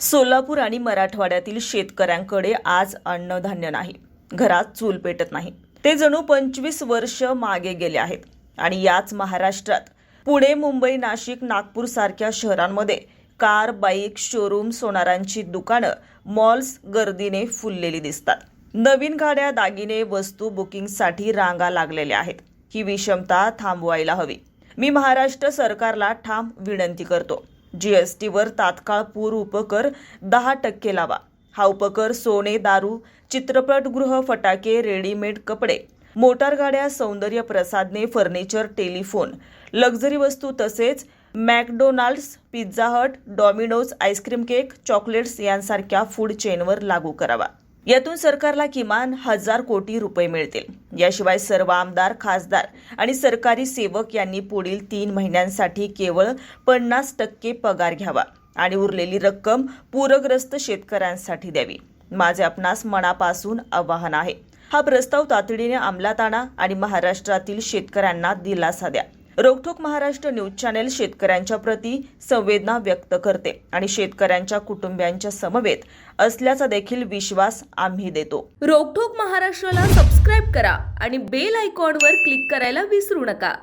सोलापूर आणि मराठवाड्यातील शेतकऱ्यांकडे आज अन्नधान्य नाही. घरात चूल पेटत नाही. ते जणू पंचवीस वर्ष मागे गेले आहेत. आणि याच महाराष्ट्रात पुणे मुंबई नाशिक नागपूर सारख्या शहरांमध्ये कार बाईक शोरूम सोनारांची दुकानं मॉल्स गर्दीने फुललेली दिसतात. नवीन गाड्या दागिने वस्तू बुकिंगसाठी रांगा लागलेल्या आहेत. ही विषमता थांबवायला हवी. मी महाराष्ट्र सरकारला ठाम विनंती करतो. जीएसटीवर तात्काळ पूर उपकर दहा टक्के लावा. हा उपकर सोने दारू चित्रपटगृह फटाके रेडीमेड कपडे मोटारगाड्या सौंदर्य प्रसाधने फर्निचर टेलिफोन लक्झरी वस्तू तसेच McDonald's pizza hut Domino's ice cream cake chocolates यांसारख्या फूड चेनवर लागू करावा. यातून सरकारला किमान हजार कोटी रुपये मिळतील. याशिवाय सर्व आमदार खासदार आणि सरकारी सेवक यांनी पुढील तीन महिन्यांसाठी केवळ पन्नास टक्के पगार घ्यावा आणि उरलेली रक्कम पूरग्रस्त शेतकऱ्यांसाठी द्यावी. माझे आपणास मनापासून आवाहन आहे. हा प्रस्ताव तातडीने अंमलात आणा आणि महाराष्ट्रातील शेतकऱ्यांना दिलासा द्या. रोखोक महाराष्ट्र न्यूज चॅनेल शेतकऱ्यांच्या प्रती संवेदना व्यक्त करते आणि शेतकऱ्यांच्या कुटुंबियांच्या समवेत असल्याचा देखील विश्वास आम्ही देतो. रोखोक महाराष्ट्राला सबस्क्राईब करा आणि बेल आयकॉनवर क्लिक करायला विसरू नका.